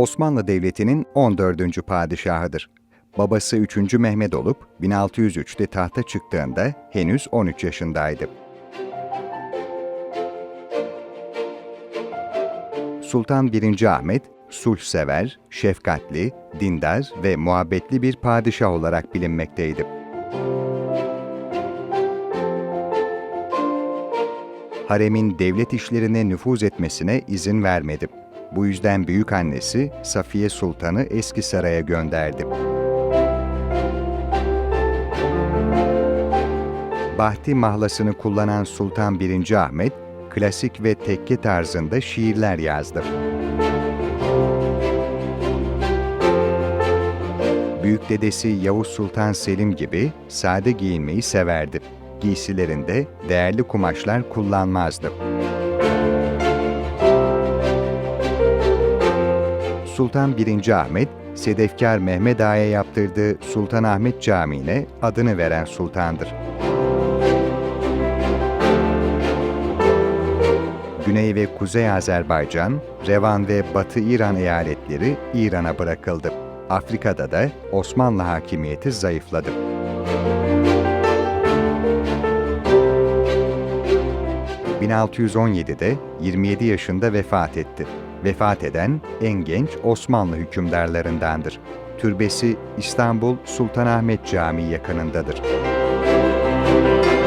Osmanlı Devleti'nin 14. padişahıdır. Babası 3. Mehmet olup 1603'te tahta çıktığında henüz 13 yaşındaydı. Sultan 1. Ahmet, sulhsever, şefkatli, dindar ve muhabbetli bir padişah olarak bilinmekteydi. Haremin devlet işlerine nüfuz etmesine izin vermedi. Bu yüzden büyük annesi Safiye Sultan'ı eski saraya gönderdi. Bahti mahlasını kullanan Sultan 1. Ahmet, klasik ve tekke tarzında şiirler yazdı. Büyük dedesi Yavuz Sultan Selim gibi sade giyinmeyi severdi. Giysilerinde değerli kumaşlar kullanmazdı. Sultan 1. Ahmet, Sedefkar Mehmet Ağa'ya yaptırdığı Sultanahmet Camii'ne adını veren sultandır. Güney ve Kuzey Azerbaycan, Revan ve Batı İran eyaletleri İran'a bırakıldı. Afrika'da da Osmanlı hakimiyeti zayıfladı. 1617'de 27 yaşında vefat etti. Vefat eden en genç Osmanlı hükümdarlarındandır. Türbesi İstanbul Sultanahmet Camii yakınındadır. Müzik